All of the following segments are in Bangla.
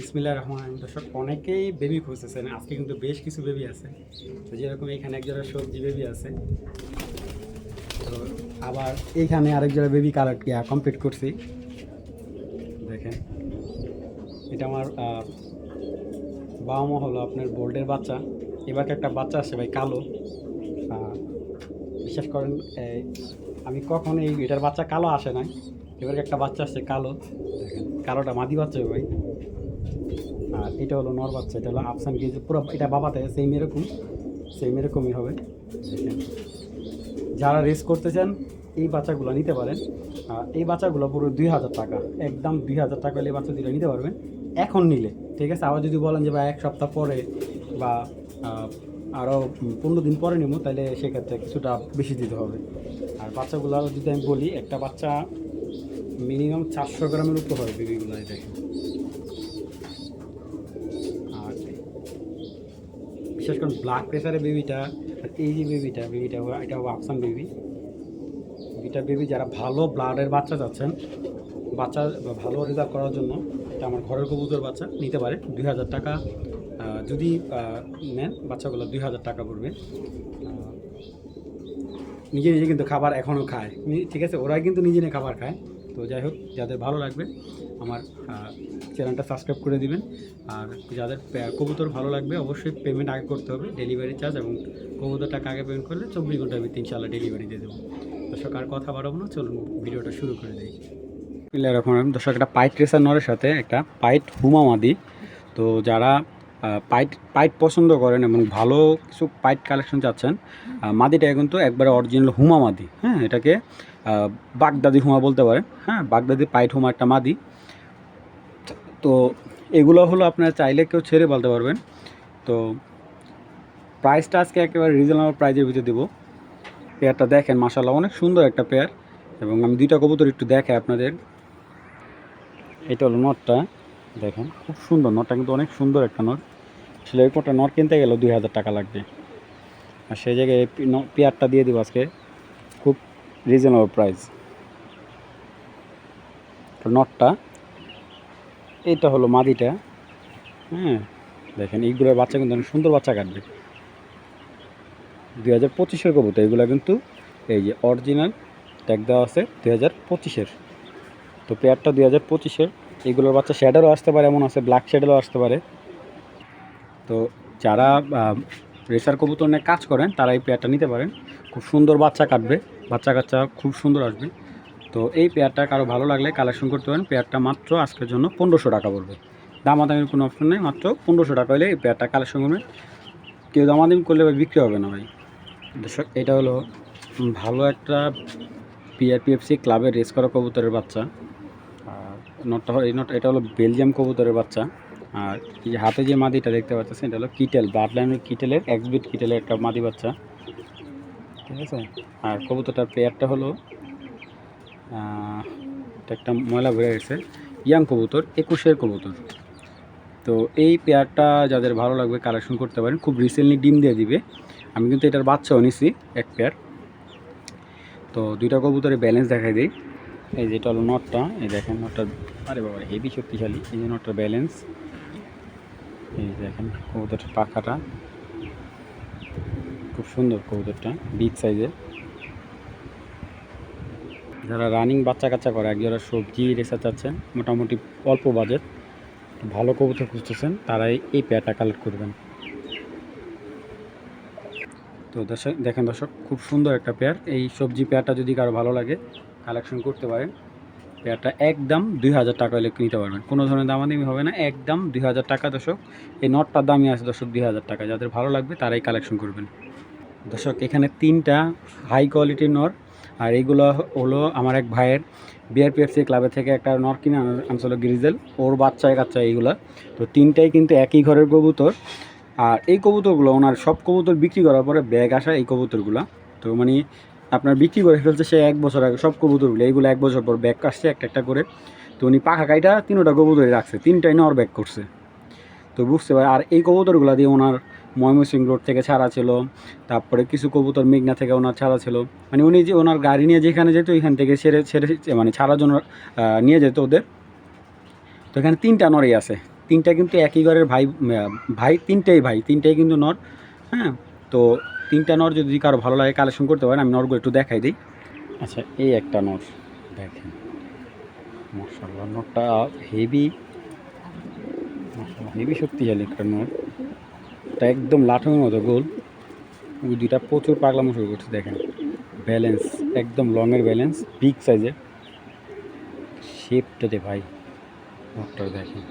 বিসমিল্লা রহমান দর্শক, অনেকেই বেবি খুঁজতেছেন। আজকে কিন্তু বেশ কিছু বেবি আছে। তো যেরকম এখানে এক জোড়া সবজি বেবি আছে, তো আবার এইখানে আরেক জোড়া বেবি কালার কমপ্লিট করছি। দেখেন, এটা আমার বাবা মা হলো আপনার বোল্ডের বাচ্চা। এবার একটা বাচ্চা আসছে ভাই, কালো। বিশ্বাস করেন আমি কখনো এই, এটার বাচ্চা কালো আসে নাই। এবার একটা বাচ্চা আসছে কালো। দেখেন, কালোটা মাদি বাচ্চা ভাই। আর এটা হলো নর বাচ্চা, এটা হলো আফসান গিয়ে পুরো এটা বাবাতে সেম এরকম সেম এরকমই হবে। যারা রেস করতে চান, এই বাচ্চাগুলো নিতে পারেন। এই বাচ্চাগুলো পুরো দুই হাজার টাকা, একদম দুই হাজার টাকা হলে এই বাচ্চা দুটো নিতে পারবেন। এখন নিলে, ঠিক আছে? আবার যদি বলেন যে বা এক সপ্তাহ পরে বা আরও পনেরো দিন পরে নেব, তাহলে সেক্ষেত্রে কিছুটা বেশি দিতে হবে। আর বাচ্চাগুলো যদি আমি বলি, একটা বাচ্চা মিনিমাম চারশো গ্রামের উপর হয় বেবিগুলো দেখেন। বিশেষ করে ব্লাড প্রেশারের বেবিটা এই যে বেবিটা বেবিটা এটা হবে বেবি বেবিটা বেবি যারা ভালো ব্লাডের বাচ্চা চাচ্ছেন, বাচ্চা ভালো রেজাল্ট করার জন্য এটা আমার ঘরের কবুতর বাচ্চা, নিতে পারে দুই হাজার টাকা। যদি নেন, বাচ্চাগুলো দুই হাজার টাকা পড়বে। নিজে নিজে কিন্তু খাবার এখনও খায়। ঠিক আছে, ওরাই কিন্তু নিজে নিজে খাবার খায়। তো যাই হোক, যাদের ভালো লাগবে, আমার চ্যানেলটা সাবস্ক্রাইব করে দিবেন। আর যাদের কবুতর ভালো লাগবে, অবশ্যই পেমেন্ট আগে করতে হবে ডেলিভারি চার্জ এবং কবুতর টাকা আগে পেমেন্ট করলে চব্বিশ ঘণ্টার ভিতরে ইনশাল্লাহ ডেলিভারি দিয়ে দেবো। দর্শক, আর কথা বাড়াবো না, চলুন ভিডিওটা শুরু করে দিই। পিল্লা এরকম দর্শক, একটা পাইট রেসার নরের সাথে একটা পাইট হুমামাদি তো যারা পাইট পাইট পছন্দ করেন এবং ভালো কিছু পাইট কালেকশন চাচ্ছেন মাদিটা কিন্তু একবারে অরিজিনাল হুমা মাদি হ্যাঁ এটাকে বাগদাদি হুমা বলতে পারেন। হ্যাঁ বাগদাদি পাইট হুমা একটা মাদি। তো এগুলো হলো আপনারা চাইলে কেউ ছেড়ে বলতে পারবেন। তো প্রাইসটা আজকে একেবারে রিজনেবল প্রাইজের ভিতরে দেবো। পেয়ারটা দেখেন মাসাল্লাহ অনেক সুন্দর একটা পেয়ার। এবং আমি দুইটা কবুতর একটু দেখাই আপনাদের। এটা হলো নটটা, দেখেন, খুব সুন্দর নটটা, কিন্তু অনেক সুন্দর একটা নট। আসলে এই কোটা নট কিনতে গেলেও দুই হাজার টাকা লাগবে। আর সেই জায়গায় পেয়ারটা দিয়ে দিব আজকে। রিজনেবল প্রাইস নটটা এইটা হলো মাদিটা হ্যাঁ? দেখেন এইগুলোর বাচ্চা কিন্তু অনেক সুন্দর বাচ্চা কাটবে। দুই হাজার পঁচিশের কবুতর, এগুলো কিন্তু এই যে অরিজিনাল ট্যাগ দেওয়া আছে দুই হাজার পঁচিশের। তো পেয়ারটা দুই হাজার পঁচিশের, এগুলোর বাচ্চা শ্যাডেরও আসতে পারে, এমন আছে ব্ল্যাক শ্যাডেরও আসতে পারে। তো যারা রেসার কবুতর নিয়ে কাজ করেন, তারা এই পেয়ারটা নিতে পারেন। খুব সুন্দর বাচ্চা কাটবে। বাচ্চা কাচ্চা খুব সুন্দর আসবে। তো এই পেয়ারটা কারও ভালো লাগলে কালেকশন করতে পারেন। পেয়ারটা মাত্র আজকের জন্য পনেরোশো টাকা পড়বে। দামাদামির কোনো অপশন নেই, মাত্র পনেরোশো টাকা হলে এই পেয়ারটা কালেকশন করবেন। কেউ দামাদামি করলে ভাই বিক্রি হবে না ভাই। দর্শক, এটা হলো ভালো একটা পিআরপিএফসি ক্লাবের রেস করা কবুতরের বাচ্চা। আর নটটা এই নট এটা হলো বেলজিয়াম কবুতরের বাচ্চা। আর হাতে যে মাদিটা দেখতে পাচ্ছেন, এটা হলো কিটেল ব্লাড লাইনের কিটেলের এক্সবিট কিটেলের একটা মাদি বাচ্চা। ঠিক আছে? আর কবুতরটার পেয়ারটা হলো একটা ময়লা ভরে গেছে, ইয়াং কবুতর, একুশের কবুতর। তো এই পেয়ারটা যাদের ভালো লাগবে কালেকশন করতে পারেন, খুব রিসেন্টলি ডিম দিয়ে দিবে। আমি কিন্তু এটার বাচ্চাও নিছি, এক পেয়ার তো দুইটা কবুতরে ব্যালেন্স দেখাই দিই। এই যেটা হলো নটটা এই দেখেন নটটা আরে বাবা হেভি শক্তিশালী। এই যে নটটার ব্যালেন্স এই দেখেন কবুতরটার পাখাটা। খুব সুন্দর কবুতরটা, বিগ সাইজের। যারা রানিং বাচ্চা কাচ্চা করে একজোড়া সবজি রেসা চাচ্ছেন, মোটামুটি অল্প বাজেট, ভালো কবুতর খুঁজতেছেন, তারাই এই পেয়ারটা কালেক্ট করবেন। তো দর্শক, দেখেন দর্শক, খুব সুন্দর একটা পেয়ার। এই সবজি পেয়ারটা যদি কারও ভালো লাগে কালেকশন করতে পারেন। পেয়ারটা একদম দুই হাজার টাকা হলে নিতে পারবেন। কোনো ধরনের দামাদামি হবে না, একদম দুই হাজার টাকা দর্শক। এই নটটার দামই আছে দর্শক, দুই হাজার টাকা। যাদের ভালো লাগবে, তারাই কালেকশন করবেন। দর্শক, এখানে তিনটা হাই কোয়ালিটির নর। আর এইগুলো হলো আমার এক ভাইয়ের বিআরপিএফসি ক্লাবের থেকে একটা নর কিনে আনা- আনছিল গ্রিজেল ওর বাচ্চায় কাচ্চা এইগুলা তো তিনটাই কিন্তু একই ঘরের কবুতর। আর এই কবুতরগুলো, ওনার সব কবুতর বিক্রি করার পরে ব্যাগ আসা এই কবুতরগুলো। তো মানে আপনার বিক্রি করে ফেলছে সে এক বছর আগে, সব কবুতরগুলো। এইগুলো এক বছর পর ব্যাগ আসছে একটা একটা করে। তো উনি পাখা কাইটা তিনোটা কবুতরই রাখছে, তিনটাই নর ব্যাগ করছে। তো বুঝতে পারে আর এই কবুতরগুলো দিয়ে ওনার ময়মনসিং রোড থেকে ছাড়া ছিল। তারপরে কিছু কবুতর মেঘনা থেকে ওনার ছাড়া ছিল। মানে উনি যে ওনার গাড়ি নিয়ে যেখানে যেত, ওইখান থেকে ছেড়ে ছেড়ে মানে ছাড়ার জন্য নিয়ে যেত ওদের। তো এখানে তিনটা নরই আছে। তিনটা কিন্তু একই ঘরের ভাই ভাই, তিনটেই ভাই, তিনটেই কিন্তু নর হ্যাঁ? তো তিনটা নর যদি কারও ভালো লাগে কালেকশন করতে পারেন, আমি নরগুলো একটু দেখাই দিই। আচ্ছা এই একটা নর, দেখেন। মশাল্লা নরটা হেভি হেভি শক্তিশালী একটা নর। এটা একদম লাঠের মতো গোল। ওই দুইটা প্রচুর পাগলামো শুরু করছে, দেখেন। ব্যালেন্স, একদম লংয়ের ব্যালেন্স, বিগ সাইজের। শেপটাতে ভাই নটটা দেখেন।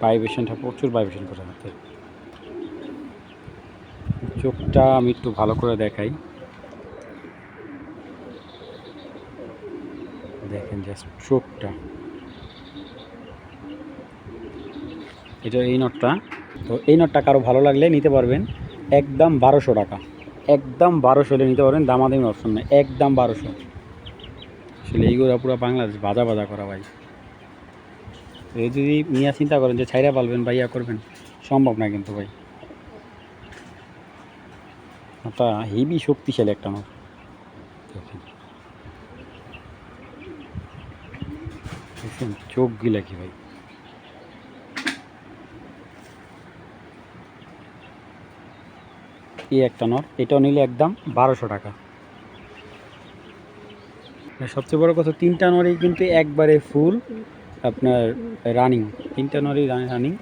ভাইব্রেশনটা প্রচুর ভাইব্রেশন করে হাতে। চোখটা আমি একটু ভালো করে দেখাই। দেখেন জাস্ট চোখটা। এটা এই নটটা। তো এই নটটা কারও ভালো লাগলে নিতে পারবেন। একদম বারোশো টাকা। একদম বারোশো হলে নিতে পারবেন, দামাদামি অপশন নেই। একদম বারোশো। আসলে এইগুলো পুরো বাংলাদেশ বাজা বাজা করা ভাই। এই যদি মিয়া চিন্তা করেন যে ছাইরা পালবেন বা ইয়া করবেন, সম্ভব না কিন্তু ভাই। ওটা হেভি শক্তিশালী একটা দেখেন, চোখ গিলা কি ভাই। এই একটা নট এটাও নিলে একদম বারোশো টাকা। সবচেয়ে বড় কথা, তিনটা নরই কিন্তু একবারে ফুল আপনার রানিং তিনটা নরই রানিং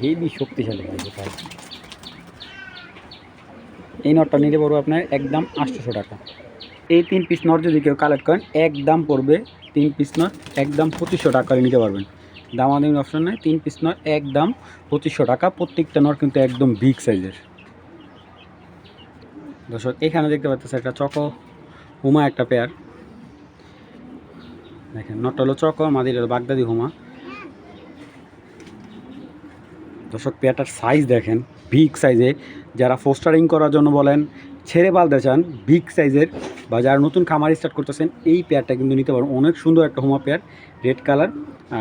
হেভি শক্তিশালী এই নটটা নিতে পারব আপনার একদম আটশোশো টাকা। এই তিন পিস নট যদি কেউ কালেক্ট করেন, একদম পড়বে তিন পিস নট একদম পঁচিশশো টাকা নিতে পারবেন। দামাদামি অপশন নেই, তিন পিস নট একদম পঁচিশশো টাকা। প্রত্যেকটা নট কিন্তু একদম বিগ সাইজের দর্শক, এখানে দেখতে পাচ্ছেন একটা চকো, হুমা একটা পেয়ার দেখেন, নটটা হলো চকো, মাদির হলো বাগদাদি হুমা। দর্শক পেয়ারটার সাইজ দেখেন বিগ সাইজে যারা ফোস্টারিং করার জন্য বলেন, ছেড়ে পালতে চান বিগ সাইজের বা যারা নতুন খামার স্টার্ট করতেছেন, এই পেয়ারটা কিন্তু নিতে পারেন অনেক সুন্দর একটা হুমা পেয়ার রেড কালার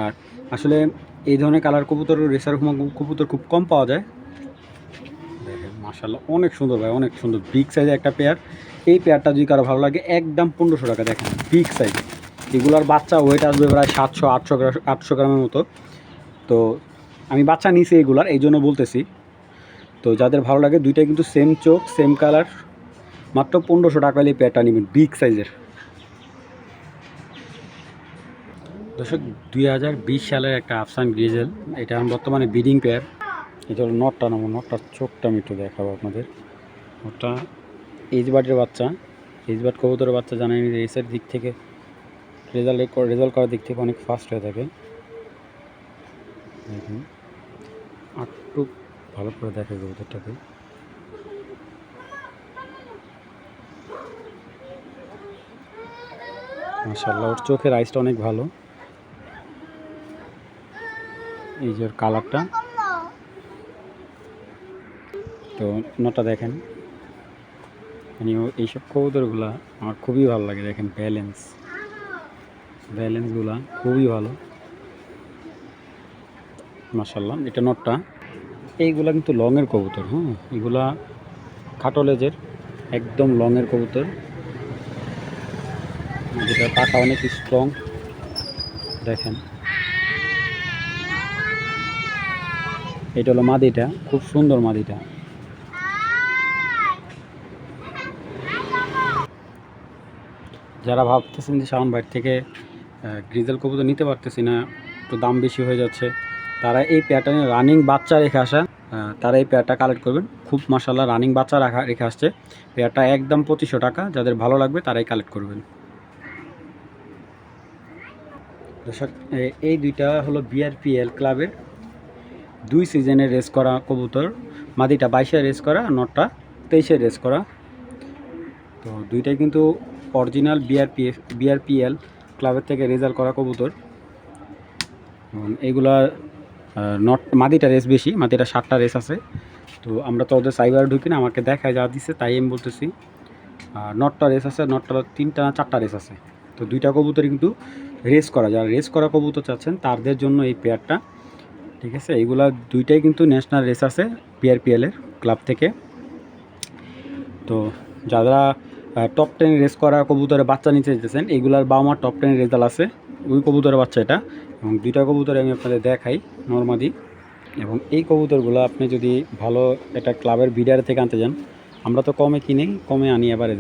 আর আসলে এই ধরনের কালার কবুতর রেসার কবুতর খুব কম পাওয়া যায়। মার্শাল্লাহ অনেক সুন্দর ভাই, অনেক সুন্দর বিগ সাইজের একটা পেয়ার এই পেয়ারটা যদি কারও ভালো লাগে, একদম পনেরোশো টাকা, দেখেন বিগ সাইজ এগুলোর বাচ্চা ওয়েট আসবে প্রায় সাতশো, আটশো গ্রাম আটশো গ্রামের মতো। তো আমি বাচ্চা নিছি এগুলার, এই জন্য বলতেছি। তো যাদের ভালো লাগে, দুইটাই কিন্তু সেম চোখ সেম কালার মাত্র পনেরোশো টাকা হলে এই পেয়ারটা নেবেন বিগ সাইজের দর্শক, দুই হাজার বিশ সালের একটা আফসান গ্রিজেল, এটা এখন বর্তমানে বিডিং পেয়ার। এটা হলো নটটা নামো নটটার চোখটা আমি একটু দেখাবো আপনাদের। ওটা এইচ বার্ডের বাচ্চা এইচ বার্ড কবুতরের বাচ্চা জানাই রেসের দিক থেকে, রেজাল্ট রেজাল্ট করার দিক থেকে অনেক ফাস্ট হয়ে থাকে। দেখুন একটু ভালো করে দেখে কবুতরটাকে। মাশাল্লাহ ওর চোখের আইসটা অনেক ভালো। এই যে কালারটা। তো নটা দেখেন। মানে এইসব কবুতরগুলা আমার খুবই ভালো লাগে, দেখেন ব্যালেন্স। ব্যালেন্সগুলা খুবই ভালো। মাশাল্লাহ এটা নটটা। এইগুলা কিন্তু লংয়ের কবুতর হ্যাঁ এগুলা খাটো লেজের একদম লংয়ের কবুতর। যেটা পাটা অনেক স্ট্রং দেখেন। এটা হলো মাদিটা, খুব সুন্দর মাদিটা। যারা ভাবতেছেন যে শাওন বাইর থেকে গ্রিজেল কবুতর নিতে পারতেছি না, একটু দাম বেশি হয়ে যাচ্ছে, তারা এই প্যাটার্নে রানিং বাচ্চা রেখে আসা তারা এই পেয়ারটা কালেক্ট করবেন। খুব মাসাল্লাহ রানিং বাচ্চা রাখা, রেখে আসছে। পেয়ারটা একদম পঁচিশশো টাকা, যাদের ভালো লাগবে তারাই কালেক্ট করবেন। দর্শক এই দুইটা হলো বিআরপিএল ক্লাবের দুই সিজনে রেস করা কবুতর, মাদিটা বাইশে রেস করা, নটটা তেইশে রেস করা। তো দুইটাই কিন্তু অরিজিনাল বিআরপিএফ বিআরপিএল ক্লাবের থেকে রেজাল্ট করা কবুতর। এবং এইগুলা নট, মাদিটা রেস বেশি, মাদিটা সাতটা রেস আছে। তো আমরা তো ওদের সাইবার ঢুকি না, আমাকে দেখায় যা দিচ্ছে তাই আমি বলতেছি। আর নটটা রেস আছে, নটটা তিনটা, চারটা রেস আছে। তো দুইটা কবুতর কিন্তু রেস করা, যারা রেস করা কবুতর চাচ্ছেন, তাদের জন্য এই পেয়ারটা ঠিক আছে? এইগুলা দুইটাই কিন্তু ন্যাশনাল রেস আছে পিআরপিএলের ক্লাব থেকে। তো যারা টপ টেন রেস করা কবুতরের বাচ্চা নিতে যেতেছেন এইগুলার বাবা মার টপ টেন রেজাল্ট আছে। ওই কবুতরের বাচ্চা এটা। এবং দুইটা কবুতর আমি আপনাদের দেখাই, নর্মাদি। এবং এই কবুতরগুলো আপনি যদি ভালো একটা ক্লাবের বিডার থেকে আনতে যান, আমরা তো কমে কিনি, কমে আনি এবারে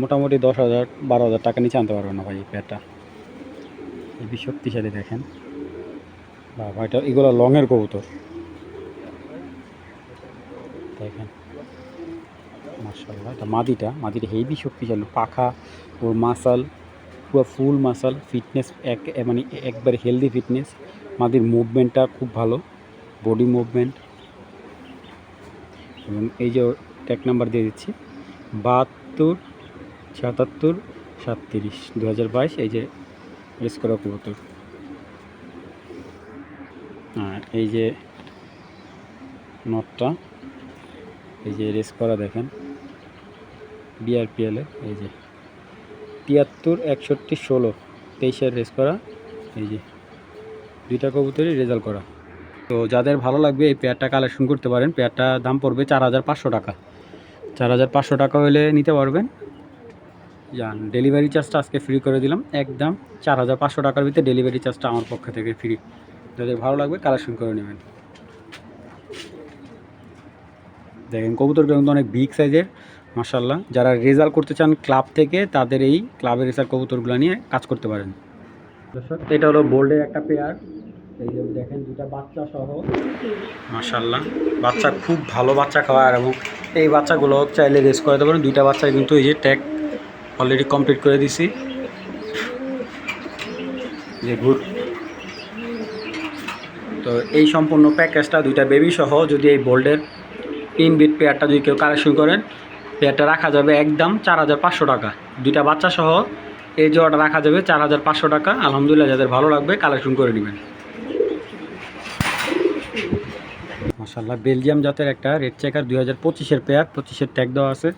মোটামুটি দশ হাজার, বারো হাজার টাকা নিচে আনতে পারবেন না ভাই এই পেয়ারটা এই শক্তিশালী দেখেন। বাবা, এটা এগুলো লংয়ের কবুতর। দেখেন। মার্শাল্লাহ এটা মাদিটা মাদিটা হেভি শক্তিশালী, পাখা, ওর মাসাল পুরো ফুল মাসাল ফিটনেস এক মানে একবারে হেলদি ফিটনেস মাদির মুভমেন্টটা খুব ভালো বডি মুভমেন্ট এবং এই যে ট্যাগ নাম্বার দিয়ে দিচ্ছি, বাহাত্তর সাতাত্তর সাতত্রিশ দু হাজার বাইশ, এই যে রেস করা কবুতর। এই যে নটটা, এই যে রেস করা দেখেন বিআরপিএলে এই যে তিয়াত্তর, একষট্টি, ষোলো, তেইশের রেস করা, এই যে দুইটা কবুতরই রেজাল্ট করা। তো যাদের ভালো লাগবে এই পেয়ারটা কালেকশন করতে পারেন পেয়ারটা দাম পড়বে চার হাজার পাঁচশো টাকা। চার হাজার পাঁচশো টাকা হলে নিতে পারবেন। যান ডেলিভারি চার্জটা আজকে ফ্রি করে দিলাম। একদম চার হাজার পাঁচশো টাকার ভিতরে ডেলিভারি চার্জটা আমার পক্ষ থেকে ফ্রি যাদের ভালো লাগবে কালেকশন করে নেবেন। দেখেন, কবুতরগুলো কিন্তু অনেক বিগ সাইজের মাসাল্লাহ যারা রেজাল্ট করতে চান ক্লাব থেকে, তাদের এই ক্লাবের রেজাল্ট কবুতরগুলো নিয়ে কাজ করতে পারেন। এটা হলো বোল্ডের একটা পেয়ার এই যে দেখেন দুটা বাচ্চা সহ। মাসাল্লাহ বাচ্চা খুব ভালো বাচ্চা খাওয়ায় এবং এই বাচ্চাগুলো চাইলে রেস করাতে পারেন। দুইটা বাচ্চা কিন্তু এই যে ট্যাগ অলরেডি কমপ্লিট করে দিছি। যে গুড তো এই সম্পূর্ণ প্যাকেজটা দুইটা বেবি সহ যদি এই বোল্ডের তিন বিট পেয়ারটা যদি কেউ কালেকশন করেন পেয়ারটা রাখা যাবে একদম চার হাজার পাঁচশো টাকা। দুইটা বাচ্চা সহ এই জোড়াটা রাখা যাবে চার হাজার পাঁচশো টাকা। আলহামদুলিল্লাহ যাদের ভালো লাগবে কালেকশন করে নেবেন। মাসাল্লাহ বেলজিয়াম জাতের একটা রেড চেকার দুই হাজার পঁচিশের পেয়ার পঁচিশের ট্যাগ দেওয়া আছে।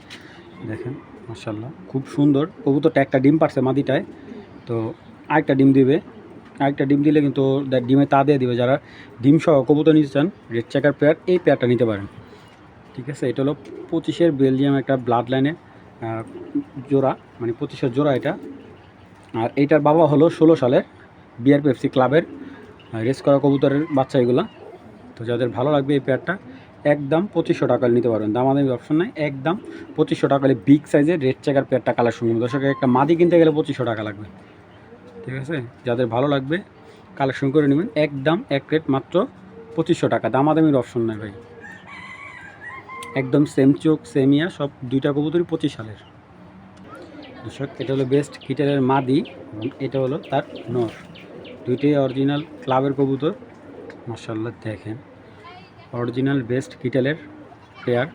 দেখেন মাসাল্লাহ খুব সুন্দর। কবুতরটা একটা ডিম পারছে মাদিটায় তো আরেকটা ডিম দিবে। আরেকটা ডিম দিলে কিন্তু ডিমে তা দিয়ে দিবে। যারা ডিম সহ কবুতর নিতে চান, রেড চেকার পেয়ার এই পেয়ারটা নিতে পারেন। ঠিক আছে, এটা হলো পঁচিশের বেলজিয়াম একটা ব্লাড লাইনের জোড়া মানে পঁচিশের জোড়া এটা। আর এইটার বাবা হলো ষোলো সালের বিআর পেপসি ক্লাবের রেস করা কবুতরের বাচ্চা এগুলা। তো যাদের ভালো লাগবে এই পেয়ারটা একদম পঁচিশশো টাকা নিতে পারবেন। দামাদামি অপশন নাই, একদম পঁচিশশো টাকা বিগ সাইজের রেড চেকার পেয়ারটা কালার সঙ্গে দর্শকের একটা মাদি কিনতে গেলে পঁচিশশো টাকা লাগবে। ঠিক আছে? যাদের ভালো লাগবে কালেকশন করে নেবেন। এক দাম, এক রেট মাত্র পঁচিশশো টাকা। দামাদামির অপশন নাই ভাই। একদম সেম চোখ সেমিয়া সব দুইটা কবুতরই পঁচিশ সালের। দর্শক, এটা হলো বেস্ট কিটারের মাদি এবং এটা হলো তার নর। দুইটাই অরিজিনাল ক্লাবের কবুতর। মার্শাল্লাহ দেখেন। অরিজিনাল বেস্ট কিটেলের পেয়ার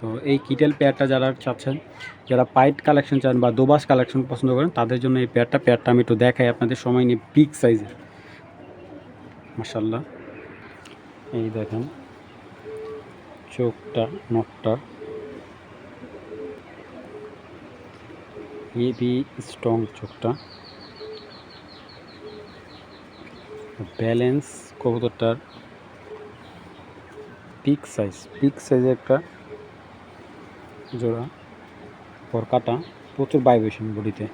তো এই কিটেল পেয়ারটা যারা চাচ্ছেন যারা পাইট কালেকশন চান বা দোবাস কালেকশন পছন্দ করেন, তাদের জন্য এই পেয়ারটা পেয়ারটা আমি একটু দেখাই আপনাদের সময় নিয়ে বিগ সাইজের মার্শাল্লাহ এই দেখেন, চোখটা, নখটা। হেভি স্ট্রং চোখটা। ব্যালেন্স কবুতরটার পিক সাইজ পিক সাইজের একটা জোড়া। পরকাটা প্রচুর ভাইব্রেশন বডিতে।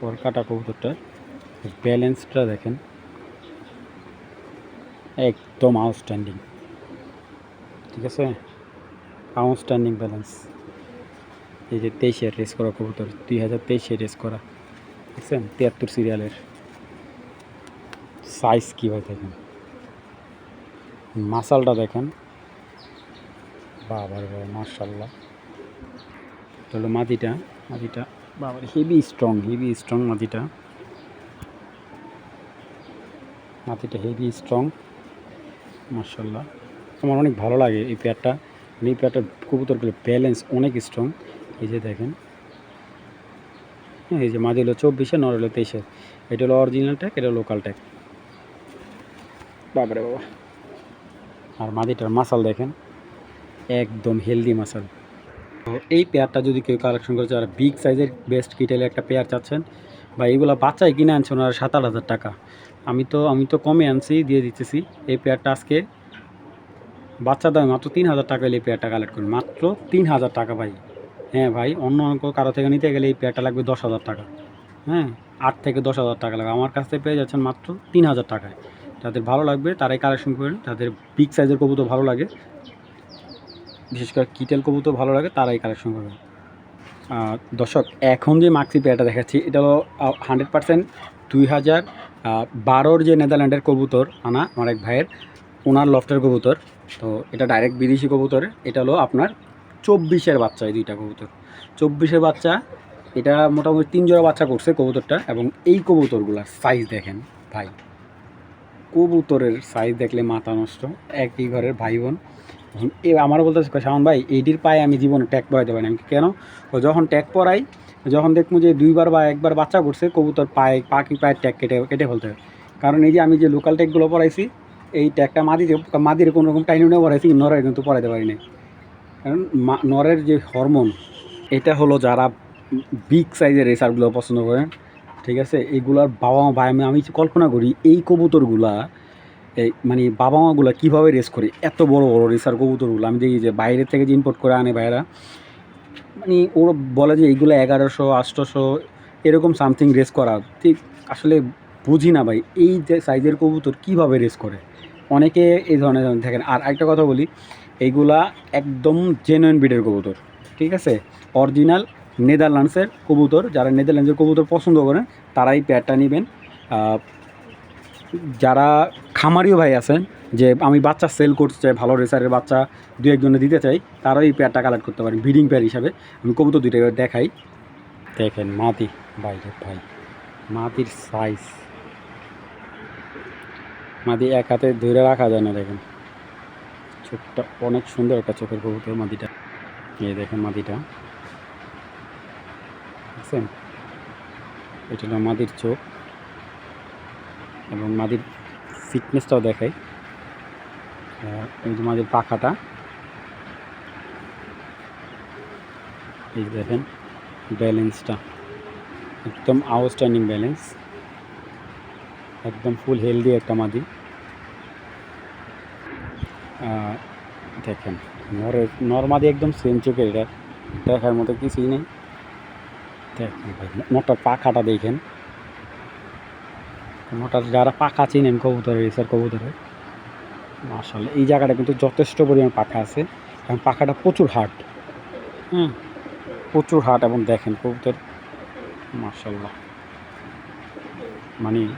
পরকাটা কবুতরটার ব্যালেন্সটা দেখেন। একদম আউটস্ট্যান্ডিং ঠিক আছে? আউটস্ট্যান্ডিং ব্যালেন্স এই যে তেইশের রেস করা কবুতর, দুই হাজার তেইশে রেস করা। বুঝছেন তিয়াত্তর সিরিয়ালের সাইজ কী হয় দেখেন? মাসালটা দেখেন। বাবার বাবা হলো মাটিটা মাটিটা। বাবার। হেভি স্ট্রং হেভি স্ট্রং মাটিটা। মাটিটা হেভি স্ট্রং মার্শাল্লাহ আমার অনেক ভালো লাগে এই পেয়ারটা। এই পেয়ারটার কবুতরগুলো ব্যালেন্স অনেক স্ট্রং এই যে দেখেন। হ্যাঁ এই যে মাঝে হলো চব্বিশে নর হলো তেইশে। এটা হলো অরিজিনাল ট্যাগ এটা লোকাল ট্যাগ বাবারে বাবা। আর মাদিটার মাসাল দেখেন। একদম হেলদি মাসাল। তো এই পেয়ারটা যদি কেউ কালেকশন করে আর বিগ সাইজের বেস্ট কিটেলে একটা পেয়ার চাচ্ছেন, বা এইগুলো বাচ্চাই কিনে আনছে ওনারা সাত আট হাজার টাকা। আমি তো আমি তো কমে আনছি, দিয়ে দিতেছি। এই পেয়ারটা আজকে বাচ্চা দামে মাত্র তিন হাজার টাকা হলে এই পেয়ারটা কালেক্ট করি মাত্র তিন হাজার টাকা ভাই। হ্যাঁ ভাই, অন্য অন্য কারও থেকে নিতে গেলে এই পেয়ারটা লাগবে দশ হাজার টাকা। হ্যাঁ আট থেকে দশ হাজার টাকা লাগবে। আমার কাছ থেকে পেয়ে যাচ্ছেন মাত্র তিন হাজার টাকায়। যাদের ভালো লাগবে তারাই কালেকশন করেন তাদের বিগ সাইজের কবুতর ভালো লাগে বিশেষ করে কিটেল কবুতর ভালো লাগে, তারাই কালেকশন করবে। দর্শক, এখন যে মাক্সি পেয়ারটা দেখাচ্ছি, এটা হলো হান্ড্রেড পার্সেন্ট দুই হাজার বারোর যে নেদারল্যান্ডের কবুতর, আনা আমার এক ভাইয়ের, ওনার লফটের কবুতর, তো এটা ডাইরেক্ট বিদেশি কবুতর, এটা হলো আপনার চব্বিশের বাচ্চা এই দুইটা কবুতর। চব্বিশের বাচ্চা, এটা মোটামুটি তিন জোড়া বাচ্চা করছে কবুতরটা, এবং এই কবুতরগুলার সাইজ দেখেন ভাই। কবুতরের সাইজ দেখলে মাথা নষ্ট, একই ঘরের ভাই বোন। এ আমারও বলতে শাওন ভাই, এইটির পায়ে আমি জীবনে ট্যাগ পরাইতে পারি না। কেন? যখন ট্যাগ পরাই, যখন দেখব যে দুইবার বা একবার বাচ্চা করছে কবুতর পায়ে পাখি পায়ের ট্যাগ কেটে কেটে ফেলতে হবে কারণ এই যে আমি যে লোকাল ট্যাগগুলো পরাইছি, এই ট্যাগটা মাদিতে মাদির কোনো রকম টাইনে নিয়ে পরাইছি, নরের কিন্তু পরাইতে পারি না কারণ নরের যে হরমোন এটা হলো যারা বিগ সাইজের রেসারগুলো পছন্দ করেন, ঠিক আছে? এইগুলার বাবা ভাই আমি কল্পনা করি, এই কবুতরগুলা এই মানে বাবা মাগুলো কীভাবে রেস করে? এত বড় বড় রেসার কবুতরগুলো। আমি দেখি যে বাইরের থেকে যে ইম্পোর্ট করে আনে ভাইরা মানে ওরা বলে যে এইগুলো এগারোশো আটশোশো এরকম সামথিং রেস করা। ঠিক, আসলে বুঝি না ভাই, এই যে সাইজের কবুতর কীভাবে রেস করে? অনেকে এই ধরনের দেখেন। আর একটা কথা বলি, এইগুলা একদম জেনুইন ব্রিডের কবুতর। ঠিক আছে? অরিজিনাল নেদারল্যান্ডসের কবুতর, যারা নেদারল্যান্ডসের কবুতর পছন্দ করেন, তারাই প্যাডটা নেবেন। যারা খামারিও ভাই আছেন যে আমি বাচ্চা সেল করতে চাই, ভালো রেসারের বাচ্চা দু একজনে দিতে চাই, তারাও এই পেয়ারটা কালেক্ট করতে পারেন ব্রিডিং পেয়ার হিসাবে। আমি কবুতর দুইটা দেখাই। দেখেন মাটি বাইরে ভাই মাতির সাইজ মাটি এক হাতে ধরে রাখা যায় না, দেখেন। চোখটা অনেক সুন্দর একটা চোখের কবুতর মাটিটা। এই দেখেন মাটিটা। দেখছেন? এটা হলো মাটির চোখ এবং মাদির ফিটনেসটাও দেখাই। এই যে মাদির পাখাটা। এই দেখেন, ব্যালেন্সটা। একদম আউটস্ট্যান্ডিং ব্যালেন্স একদম ফুল হেলদি একটা মাদি। দেখেন নরের নর্মাদি একদম সেম চোখের, এটা দেখার মতো কিছুই নেই। দেখেন নটার পাখাটা দেখেন। মোটার যারা পাখা চিনেন কবুতরের রেসার কবুতরের মার্শাল্লাহ এই জায়গাটা কিন্তু যথেষ্ট পরিমাণ পাখা আছে এবং পাখাটা প্রচুর হার্ড। হুম, প্রচুর হার্ড এবং দেখেন কবুতর মার্শাল্লাহ মানে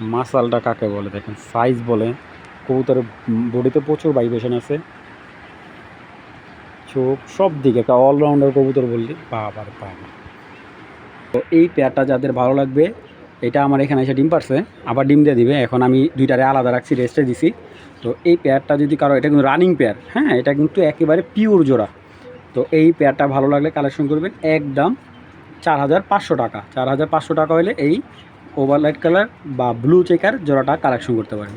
মাসালটা কাকে বলে দেখেন সাইজ বলে। কবুতরের বডিতে প্রচুর ভাইব্রেশন আছে। চোখ সব দিকে একটা অলরাউন্ডার কবুতর বললি বাবার বাবা। তো এই পেয়ারটা যাদের ভালো লাগবে এটা আমার এখানে এসে ডিম পারছে, আবার ডিম দিয়ে দিবে। এখন আমি দুইটারে আলাদা রাখছি রেস্টে দিছি। তো এই পেয়ারটা যদি কারও, এটা কিন্তু রানিং পেয়ার হ্যাঁ এটা কিন্তু একেবারে পিওর জোড়া। তো এই পেয়ারটা ভালো লাগলে কালেকশন করবেন, একদম চার হাজার পাঁচশো টাকা। চার হাজার পাঁচশো টাকা হলে এই ওভারলাইট কালার বা ব্লু চেকার জোড়াটা কালেকশন করতে পারেন।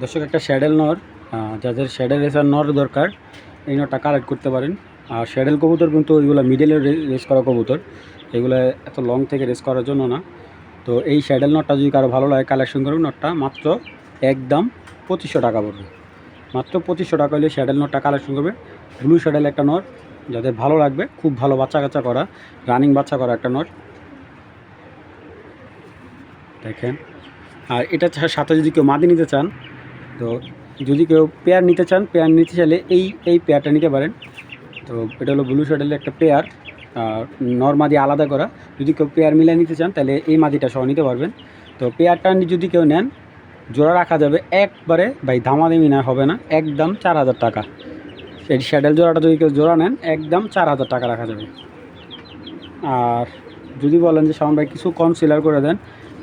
দর্শক, একটা শ্যাডেল নর যাদের শ্যাডেল রেসার নর দরকার, এই নরটা কালেক্ট করতে পারেন। আর শ্যাডেল কবুতর কিন্তু ওইগুলো মিডেলের রেস করা কবুতর। এগুলো এত লং থেকে রেস করার জন্য না। তো এই স্যাডেল নটটা যদি কারও ভালো লাগে কালেকশন করুন নটটা মাত্র একদম পঁচিশশো টাকা পড়বে। মাত্র পঁচিশশো টাকা হলে স্যাডেল নটটা কালেকশন করবে। ব্লু শ্যাডেল একটা নট যাদের ভালো লাগবে, খুব ভালো বাচ্চা কাচ্চা করা রানিং বাচ্চা করা একটা নট দেখেন। আর এটা সাথে যদি কেউ মাদি নিতে চান, তো যদি কেউ পেয়ার নিতে চান পেয়ার নিতে চাইলে এই এই পেয়ারটা নিতে পারেন। তো এটা হলো ব্লু শ্যাডেলের একটা পেয়ার নর মাদি আলাদা করা। যদি কেউ পেয়ার মিলিয়ে নিতে চান, তাহলে এই মাদিটা সহ নিতে পারবেন। তো পেয়ারটা যদি কেউ নেন, জোড়া রাখা যাবে একবারে, ভাই দামাদামি না, হবে না, একদম চার হাজার টাকা। এই শ্যাডেল জোড়াটা যদি কেউ জোড়া নেন, একদম চার হাজার টাকা রাখা যাবে। আর যদি বলেন যে সামান ভাই, কিছু কনসিলার করে দেন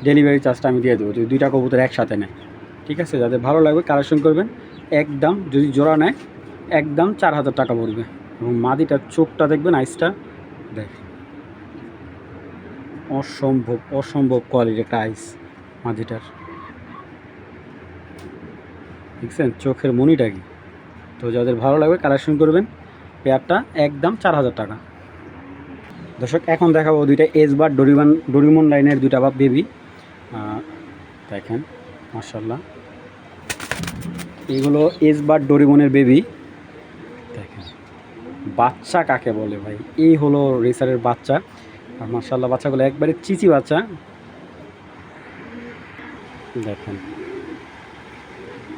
ডেলিভারি চার্জটা আমি দিয়ে দেবো। যদি দুইটা কবুতর একসাথে নেয়, ঠিক আছে? যাদের ভালো লাগবে কালেকশন করবেন। একদম যদি জোড়া নেয়, একদম চার হাজার টাকা পড়বে। এবং মাদিটার চোখটা দেখবেন আইসটা দেখ অসম্ভব অসম্ভব কোয়ালিটি একটা আইস মাদিটার দেখছেন? চোখের মনিটা কি? তো যাদের ভালো লাগবে কালেকশন করবেন, পেয়ারটা একদম চার হাজার টাকা। দর্শক, এখন দেখাবো দুইটা এস বার ডরিমান ডরিমন লাইনের দুইটা বা বেবি দেখেন মার্শাল্লাহ এগুলো এস বার ডরিমনের বেবি দেখেন বাচ্চা কাকে বলে ভাই? এই হলো রেসারের বাচ্চা। আর মার্শাল্লাহ বাচ্চাগুলো একবারে চিচি বাচ্চা। দেখেন।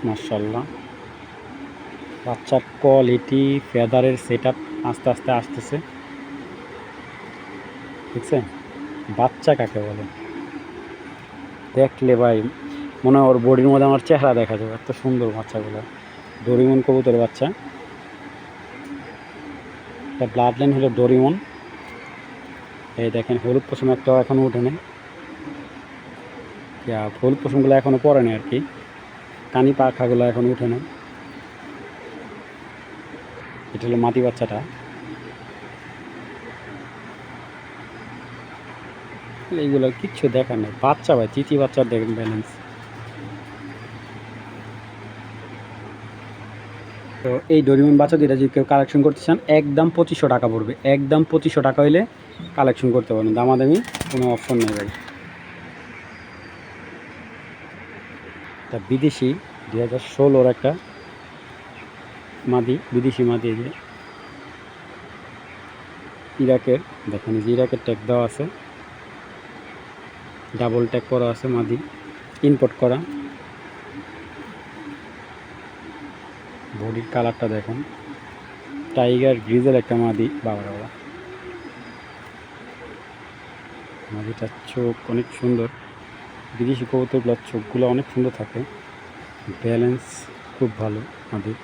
মার্শাল্লাহ বাচ্চার কোয়ালিটি ফেদারের সেট আস্তে আস্তে আসতেছে। ঠিক আছে বাচ্চা কাকে বলে? দেখলে ভাই, মনে হয় ওর বডির মধ্যে আমার চেহারা দেখা যাবে। এত সুন্দর বাচ্চাগুলো। ডরিমন কবুতরের বাচ্চা। একটা ব্লাড লাইন হলো ডরিমন এই দেখেন, হলুদ পশম একটাও এখনও উঠেনি ইয়া, হলুদ পশমগুলো এখনও পড়েনি আর কি। কানি পাখাগুলো এখনও উঠে না এটা হলো মাটি বাচ্চাটা। এইগুলো কিচ্ছু দেখার নেই। বাচ্চা ভাই, চিচি বাচ্চার দেখেন ব্যালেন্স তো এই ডরিমন বাচ্চা দুইটা যদি কেউ কালেকশন করতে চান একদম পঁচিশশো টাকা পড়বে। একদম পঁচিশশো টাকা হইলে কালেকশন করতে পারেন দামাদামি কোনো অপশন নেই ভাই। এটা বিদেশি, দুই হাজার ষোলোর একটা মাদি, বিদেশি মাদি যে। ইরাকের, দেখেন যে ইরাকের ট্যাগ দেওয়া আছে। ডাবল ট্যাগ করা আছে মাদি। ইম্পোর্ট করা। বডির কালারটা দেখুন। টাইগার গ্রিজেল একটা মাদি, বাবার বাবা। মাদিটার চোখ অনেক সুন্দর। বিদেশি কবুতরগুলোর চোখগুলো অনেক সুন্দর থাকে। ব্যালেন্স খুব ভালো মাদির।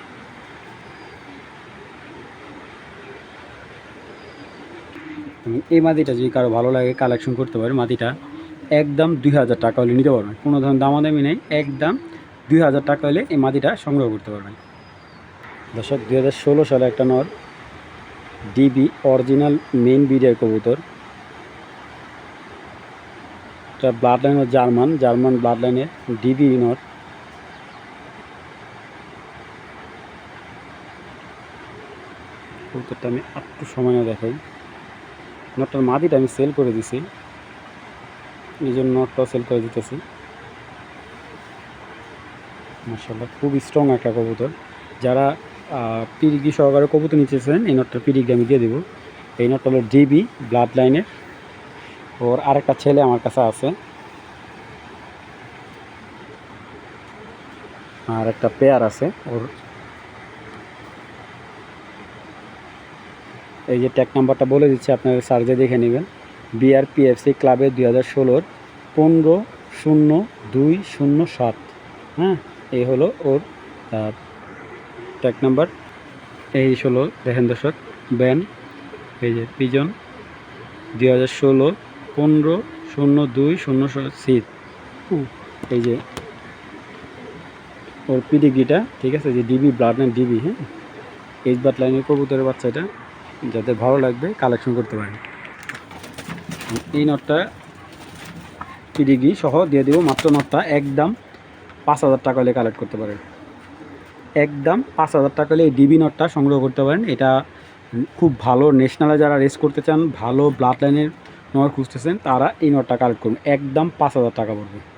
এই মাদিটা যদি কারও ভালো লাগে কালেকশন করতে পারে, মাদিটা একদম দুই হাজার টাকা হলে নিতে পারবেন। কোনো ধরনের দামাদামি নেই, একদম দুই হাজার টাকা হলে এই মাদিটা সংগ্রহ করতে পারবেন। দর্শক হাজার ষোলো সালে একটা নর ডিবি অরিজিনাল মেন বিডের কবুতর। এটা blood line German German blood লাইনের ডিবি নট কবুতরটা আমি একটু সময় না দেখাই। নটটার মাদিটা আমি সেল করে দিছি। এই জন্য নটটাও সেল করে দিতেছি। মার্শাল্লাহ খুব স্ট্রং একটা কবুতর। যারা পিরিগি সহকারে কবুতর নিতেছেন এই নটটার পিরিগি আমি দিয়ে দেবো। এই নটটা হলো ডিবি ব্লাড লাইনের ওর আরেকটা ছেলে আমার কাছে আছে। আর একটা পেয়ার আছে ওর। এই যে ট্যাগ নাম্বারটা বলে দিচ্ছি, আপনারা সার্জে দেখে নেবেন। বিআরপিএফসি ক্লাবে দুই হাজার ষোলোর পনেরো শূন্য দুই শূন্য সাত। হ্যাঁ এই হলো ওর ট্যাগ নাম্বার। এই ষোলো, দেখেন দর্শক, ব্যান, এই যে পিজন, দুই হাজার ষোলো, পনেরো, শূন্য দুই, শূন্য সিট এই যে ওর পিডিগ্রিটা, ঠিক আছে, যে ডিবি, ব্লাড লাইন ডিবি হ্যাঁ? এইচ বাট লাইনের কবুতরের বাচ্চাটা যাদের ভালো লাগবে, কালেকশন করতে পারেন। এই নটটা পিডিগ্রি সহ দিয়ে দেবো মাত্র নটটা, একদম পাঁচ হাজার টাকা হলে কালেক্ট করতে পারেন। একদম পাঁচ হাজার টাকা হলে এই ডিবি নটটা সংগ্রহ করতে পারেন। এটা খুব ভালো ন্যাশনালে যারা রেস করতে চান, ভালো ব্লাড লাইনের নট খুঁজতেছেন, তারা এই নটটা কালেক্ট করুন। একদম পাঁচ হাজার টাকা পড়বে।